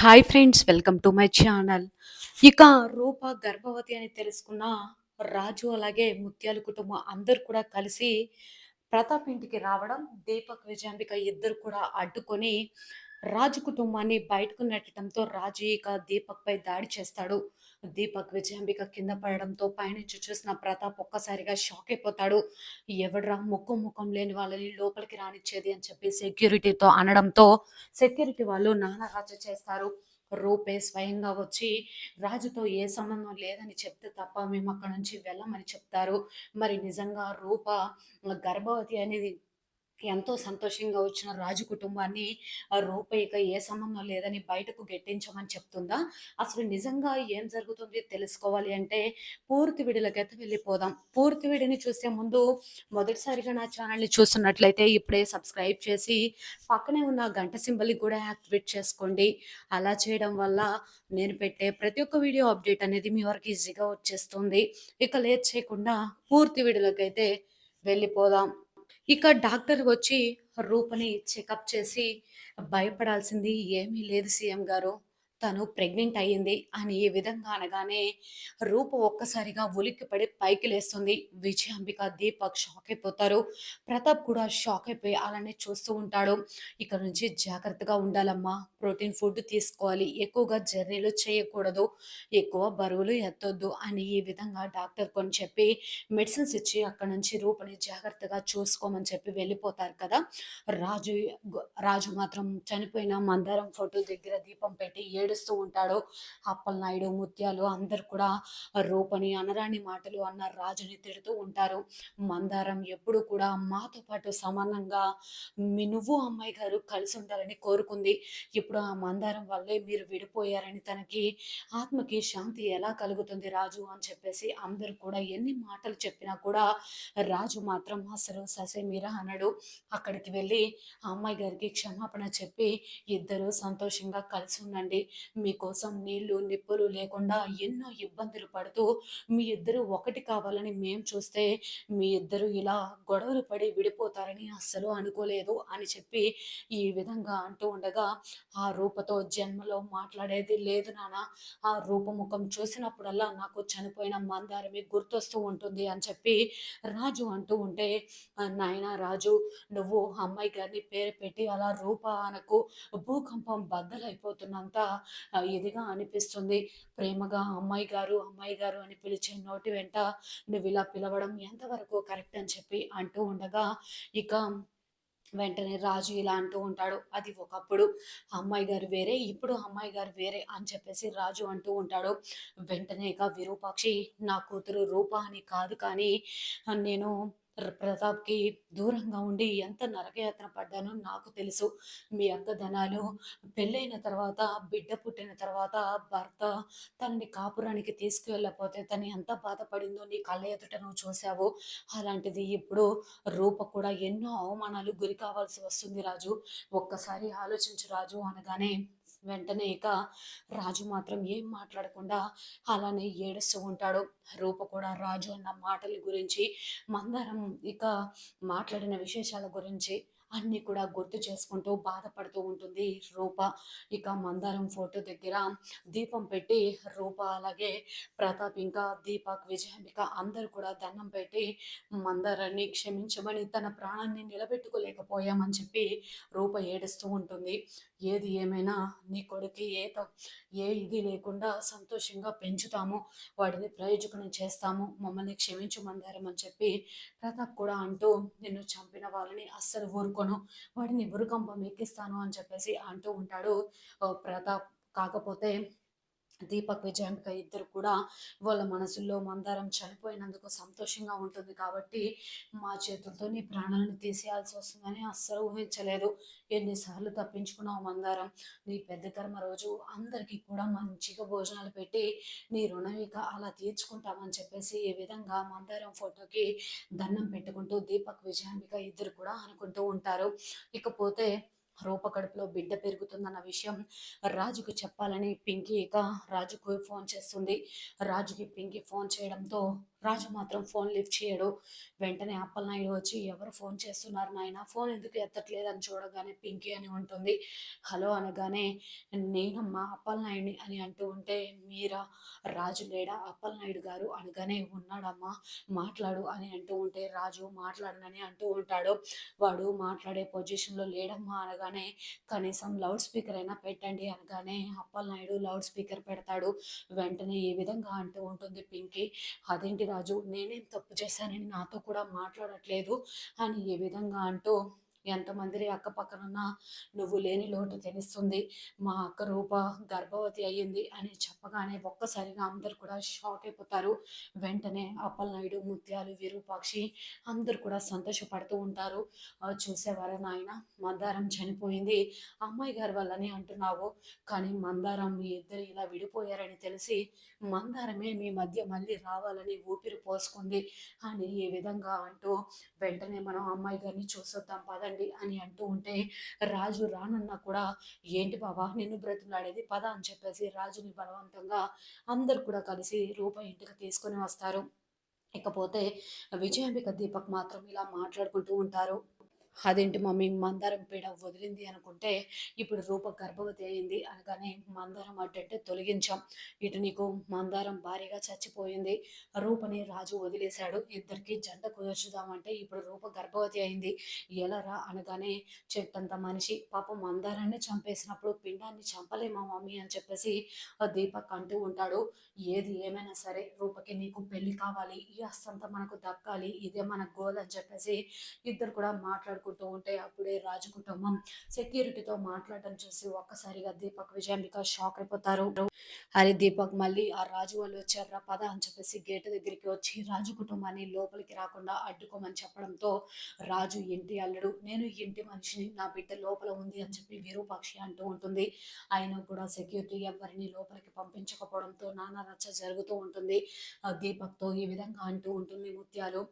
Hi friends welcome to my channel ఇక రూప గర్భవతి అని తెలుసుకున్న రాజు అలాగే ముత్యాల కుటుంబం అందరు కూడా కలిసి ప్రతాప్ ఇంటికి రావడం దీపక్ విజయాంబిక ఇద్దరు కూడా అడ్డుకొని రాజు కుటుంబాన్ని బయటకు నెట్టడంతో రాజు ఇక దీపక్పై దాడి చేస్తాడు. దీపక్ విజయాంబిక కింద పడడంతో పైనుంచి చూసిన ప్రతాప్ ఒక్కసారిగా షాక్ అయిపోతాడు. ఎవడ్రా ముక్కు ముఖం లేని వాళ్ళని లోపలికి రానిచ్చేది అని చెప్పి సెక్యూరిటీతో అనడంతో సెక్యూరిటీ వాళ్ళు నానా రాజు చేస్తారు. రూపే స్వయంగా వచ్చి రాజుతో ఏ సంబంధం లేదని చెప్తే తప్ప మేము అక్కడ నుంచి వెళ్ళమని చెప్తారు. మరి నిజంగా రూప గర్భవతి అనేది ఎంతో సంతోషంగా వచ్చిన రాజు కుటుంబాన్ని ఆ రూపయ్యక ఏ సంబంధం లేదని బయటకు గెట్టించమని చెప్తుందా? అసలు నిజంగా ఏం జరుగుతుంది తెలుసుకోవాలి అంటే పూర్తి విడులకైతే వెళ్ళిపోదాం. పూర్తి విడిని చూసే ముందు మొదటిసారిగా నా ఛానల్ని చూస్తున్నట్లయితే ఇప్పుడే సబ్స్క్రైబ్ చేసి పక్కనే ఉన్న గంట సింబల్ని కూడా యాక్టివేట్ చేసుకోండి. అలా చేయడం వల్ల నేను పెట్టే ప్రతి ఒక్క వీడియో అప్డేట్ అనేది మీ వరకు ఈజీగా వచ్చేస్తుంది. ఇక లేట్ చేయకుండా పూర్తి వీడియోలకైతే వెళ్ళిపోదాం. ఇక డాక్టర్ వచ్చి రూపని చెకప్ చేసి భయపడాల్సింది ఏమీ లేదు సీఎం గారు. తను ప్రెగ్నెంట్ అయ్యింది అని ఈ విధంగా అనగానే రూప ఒక్కసారిగా ఉలిక్కిపడి పైకి లేస్తుంది. విజయాంబిక దీపక్ షాక్ అయిపోతారు. ప్రతాప్ కూడా షాక్ అయిపోయి అలానే చూస్తూ ఉంటాడు. ఇక్కడ నుంచి జాగ్రత్తగా ఉండాలమ్మా. ప్రోటీన్ ఫుడ్ తీసుకోవాలి. ఎక్కువగా జర్నీలు చేయకూడదు. ఎక్కువ బరువులు ఎత్తొద్దు అని ఈ విధంగా డాక్టర్ కొని చెప్పి మెడిసిన్స్ ఇచ్చి అక్కడ నుంచి రూపని జాగ్రత్తగా చూసుకోమని చెప్పి వెళ్ళిపోతారు కదా. రాజు రాజు మాత్రం చనిపోయిన మందారం ఫోటో దగ్గర దీపం పెట్టి ఏడుస్తూ ఉంటాడు. అప్పలనాయుడు ముత్యాలు అందరు కూడా రూపని అనరాని మాటలు అన్న రాజుని తిడుతూ ఉంటారు. మందారం ఎప్పుడు కూడా మాతో పాటు సమానంగా మీ నువ్వు అమ్మాయి గారు కలిసి ఉండాలని కోరుకుంది. ఇప్పుడు ఆ మందారం వల్లే మీరు విడిపోయారని తనకి ఆత్మకి శాంతి ఎలా కలుగుతుంది రాజు అని చెప్పేసి అందరు కూడా ఎన్ని మాటలు చెప్పినా కూడా రాజు మాత్రం అసలు ససేమీరా అన్నాడు అక్కడికి వెళ్ళి ఆ అమ్మాయి గారికి క్షమాపణ చెప్పి ఇద్దరు సంతోషంగా కలిసి ఉండండి. మీకోసం నీళ్ళు నిప్పులు లేకుండా ఎన్నో ఇబ్బందులు పడుతూ మీ ఇద్దరు ఒకటి కావాలని మేము చూస్తే మీ ఇద్దరు ఇలా గొడవలు పడి విడిపోతారని అస్సలు అనుకోలేదు అని చెప్పి ఈ విధంగా అంటూ ఉండగా ఆ ఆ రూపతో జన్మలో మాట్లాడేది లేదు నాన్న. ఆ రూపముఖం చూసినప్పుడల్లా నాకు చనిపోయిన మందారమే గుర్తొస్తూ ఉంటుంది అని చెప్పి రాజు అంటూ ఉంటే నాయన రాజు నువ్వు అమ్మాయి గారిని పేరు పెట్టి అలా రూప అనకు భూకంపం బద్దలైపోతున్నంత ఇదిగా అనిపిస్తుంది. ప్రేమగా అమ్మాయి గారు అమ్మాయి గారు అని పిలిచే నోటి వెంట నువ్వు ఇలా పిలవడం ఎంతవరకు కరెక్ట్ అని చెప్పి అంటూ ఉండగా ఇక వెంటనే రాజు ఇలా అంటూ ఉంటాడు. అది ఒకప్పుడు అమ్మాయి గారు వేరే ఇప్పుడు అమ్మాయి గారు వేరే అని చెప్పేసి రాజు అంటూ ఉంటాడు. వెంటనే ఇక విరూపాక్షి నా కూతురు రూప అని కాదు కానీ నేను ప్రతాప్కి దూరంగా ఉండి ఎంత నరకయాత్ర పడ్డానో నాకు తెలుసు. మీ అక్క ధనాలు పెళ్ళైన తర్వాత బిడ్డ పుట్టిన తర్వాత భర్త తనని కాపురానికి తీసుకువెళ్ళకపోతే తను ఎంత బాధపడిందో నీ కళ్ళ ఎదుట నువ్వు చూసావు అలాంటిది ఇప్పుడు రూప కూడా ఎన్నో అవమానాలు గురి కావాల్సి వస్తుంది రాజు. ఒక్కసారి ఆలోచించు రాజు అనగానే వెంటనే ఇక రాజు మాత్రం ఏం మాట్లాడకుండా అలానే ఏడుస్తూ ఉంటాడు. రూప కూడా రాజు అన్న మాటల గురించి మందారం ఇక మాట్లాడిన విశేషాల గురించి అన్నీ కూడా గుర్తు చేసుకుంటూ బాధపడుతూ ఉంటుంది రూప. ఇక మందారం ఫోటో దగ్గర దీపం పెట్టి రూప అలాగే ప్రతాప్ ఇంకా దీపక్ విజయాంబిక అందరూ కూడా దండం పెట్టి మందారాన్ని క్షమించమని తన ప్రాణాన్ని నిలబెట్టుకోలేకపోయామని చెప్పి రూప ఏడుస్తూ ఉంటుంది. ఏది ఏమైనా నీ కొడుకు ఏ ఏ ఇది లేకుండా సంతోషంగా పెంచుతాము వాడిని ప్రయోజకుని చేస్తాము మమ్మల్ని క్షమించమందారని చెప్పి ప్రతాప్ కూడా అంటూ నిన్ను చంపిన వాళ్ళని అస్సలు ఊరుకోను వాడిని ఉరుకంపం ఎక్కిస్తాను అని చెప్పేసి అంటూ ఉంటాడు ప్రతాప్. కాకపోతే దీపక్ విజయాంబిక ఇద్దరు కూడా వాళ్ళ మనసుల్లో మందారం చనిపోయినందుకు సంతోషంగా ఉంటుంది కాబట్టి మా చేతులతో నీ ప్రాణాలను తీసేయాల్సి వస్తుందని అస్సలు ఊహించలేదు. ఎన్నిసార్లు తప్పించుకున్నావు మందారం. నీ పెద్ద కర్మ రోజు అందరికీ కూడా మంచిగా భోజనాలు పెట్టి నీ రుణవిక అలా తీర్చుకుంటామని చెప్పేసి ఈ విధంగా మందారం ఫోటోకి దండం పెట్టుకుంటూ దీపక్ విజయాంబిక ఇద్దరు కూడా అనుకుంటూ ఉంటారు. ఇకపోతే రూప కడుపులో బిడ్డ పెరుగుతుందన్న విషయం రాజుకు చెప్పాలని పింకీ ఇక రాజుకు ఫోన్ చేస్తుంది. రాజుకి పింకీ ఫోన్ చేయడంతో రాజు మాత్రం ఫోన్ లిఫ్ట్ చేయడు. వెంటనే అప్పలనాయుడు వచ్చి ఎవరు ఫోన్ చేస్తున్నారు నాయన? ఫోన్ ఎందుకు ఎత్తట్లేదు అని చూడగానే పింకీ అని ఉంటుంది. హలో అనగానే నేనమ్మా అప్పలనాయుడిని అని అంటూ ఉంటే మీరా? రాజు లేడా? అప్పలనాయుడు గారు? అనగానే ఉన్నాడమ్మా మాట్లాడు అని అంటూ ఉంటే రాజు మాట్లాడనని అంటూ ఉంటాడు. వాడు మాట్లాడే పొజిషన్లో లేడమ్మా అనగానే కనీసం లౌడ్ స్పీకర్ అయినా పెట్టండి అనగానే అప్పలనాయుడు లౌడ్ స్పీకర్ పెడతాడు. వెంటనే ఈ విధంగా అంటూ ఉంటుంది పింకీ. అదేంటి రాజు నేనేం తప్పు చేశానని నాతో కూడా మాట్లాడట్లేదు. అని ఏ విధంగా అంటూ ఎంతమంది అక్కపక్కనున్న నువ్వు లేని లోటు తెలుస్తుంది. మా అక్క రూప గర్భవతి అయ్యింది అని చెప్పగానే ఒక్కసారిగా అందరు కూడా షాక్ అయిపోతారు. వెంటనే అప్పలనాయుడు ముత్యాలు విరూపాక్షి అందరు కూడా సంతోషపడుతూ ఉంటారు. చూసేవారు నాయన? మందారం చనిపోయింది. అమ్మాయి గారి వల్లనే అంటున్నావు. కానీ మందారం మీ ఇద్దరు ఇలా విడిపోయారని తెలిసి మందారమే మీ మధ్య మళ్ళీ రావాలని ఊపిరి పోసుకుంది అని ఈ విధంగా అంటూ వెంటనే మనం అమ్మాయి గారిని చూసొద్దాం పద పదండి అని అంటూ ఉంటే రాజు రానన్నా కూడా ఏంటి బాబా నిన్ను బ్రతిమలాడేది పద అని చెప్పేసి రాజుని బలవంతంగా అందరు కూడా కలిసి రూప ఇంటికి తీసుకొని వస్తారు. ఇకపోతే విజయాంబిక దీపక్ మాత్రం ఇలా మాట్లాడుకుంటూ ఉంటారు. అదేంటి మమ్మీ మందారం పీడ వదిలింది అనుకుంటే ఇప్పుడు రూప గర్భవతి అయింది అనగానే మందారం అడ్డంటే తొలగించాం. ఇటు నీకు మందారం భారీగా చచ్చిపోయింది. రూపని రాజు వదిలేశాడు. ఇద్దరికి జంట కుదుర్చుదామంటే ఇప్పుడు రూప గర్భవతి అయింది. ఎలా రా అనగానే చెట్టంత మనిషి పాపం మందారాన్ని చంపేసినప్పుడు పిండాన్ని చంపలేమా మమ్మీ అని చెప్పేసి దీపక్ అంటూ ఉంటాడు. ఏది ఏమైనా సరే రూపకి నీకు పెళ్ళి కావాలి ఈ అస్తంతా మనకు దక్కాలి ఇదే మన గోల్ అని చెప్పేసి ఇద్దరు కూడా మాట్లాడుకుంటూ ఉంటే అప్పుడే రాజు కుటుంబం సెక్యూరిటీతో మాట్లాడటం చూసి ఒక్కసారిగా దీపక్ విజయాంబిక షాక్ అయిపోతారు. అరే దీపక్ మళ్ళీ ఆ రాజు వాళ్ళు వచ్చారా పద అని చెప్పేసి గేట్ దగ్గరికి వచ్చి రాజు కుటుంబాన్ని లోపలికి రాకుండా అడ్డుకోమని చెప్పడంతో రాజు ఇంటి అల్లుడు నేను ఇంటి మనిషిని నా బిడ్డ లోపల ఉంది అని చెప్పి విరూపాక్షి అంటూ ఉంటుంది. ఆయన కూడా సెక్యూరిటీ ఎవరిని లోపలికి పంపించకపోవడంతో నానా రచ్చ జరుగుతూ ఉంటుంది. దీపక్తో ఈ విధంగా అంటూ ఉంటుంది ముత్యాలు.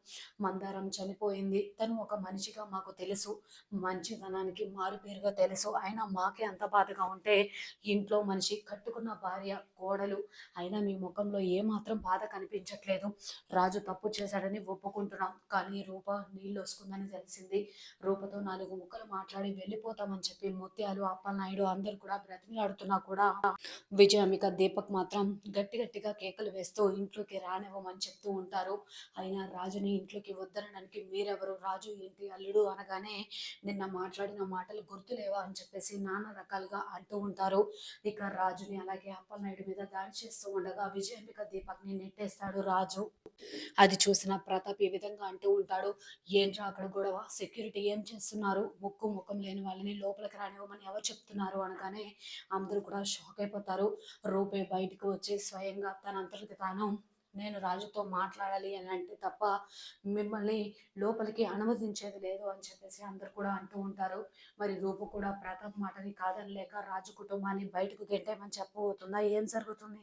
మందారం చనిపోయింది. తను ఒక మనిషిగా మాకు తెలుసు. మంచితనానికి మారుపేరుగా తెలుసు. అయినా మాకే అంత బాధగా ఉంటే ఇంట్లో మనిషి కట్టుకున్న భార్య కోడలు అయినా మీ ముఖంలో ఏమాత్రం బాధ కనిపించట్లేదు. రాజు తప్పు చేశాడని ఒప్పుకుంటున్నాం. కానీ రూప నీళ్ళు వస్తుందని తెలిసింది. రూపతో నాలుగు ముక్కలు మాట్లాడి వెళ్ళిపోతామని చెప్పి ముత్యాలు అప్పలనాయుడు అందరు కూడా బ్రతిమలాడుతున్నా కూడా విజయామిక దీపక్ మాత్రం గట్టి గట్టిగా కేకలు వేస్తూ ఇంట్లోకి రానివ్వమని చెప్తూ ఉంటారు. అయినా రాజుని ఇంట్లోకి వద్దనడానికి మీరెవరు? రాజు ఏంటి అల్లుడు అనగానే నిన్న మాట్లాడిన మాటలు గుర్తులేవా అని చెప్పేసి నానా రకాలుగా అంటూ ఉంటారు. ఇక రాజుని అలాగే అప్పలనాయుడు మీద దాడి చేస్తూ ఉండగా విజయాంబిక దీపక్ని నెట్టేస్తాడు రాజు. అది చూసిన ప్రతాప్ ఈ విధంగా అంటూ ఉంటాడు ఏంట్రా అక్కడ గొడవ? సెక్యూరిటీ ఏం చేస్తున్నారు? ముక్కు ముఖం లేని వాళ్ళని లోపలికి రానివ్వమని ఎవరు చెప్తున్నారు? చూడగానే అందరూ కూడా షాక్ అయిపోతారు. రూపే బయటకు వచ్చి స్వయంగా తనంతటికి తాను నేను రాజుతో మాట్లాడాలి అని అంటే తప్ప మిమ్మల్ని లోపలికి అనుమతించేది లేదు అని చెప్పేసి అందరు కూడా అంటూ ఉంటారు. మరి రూపు కూడా ప్రతాప్ మాటని కాదని లేక రాజు కుటుంబాన్ని బయటకు గెట్టేమని చెప్పబోతుందా? ఏం జరుగుతుంది?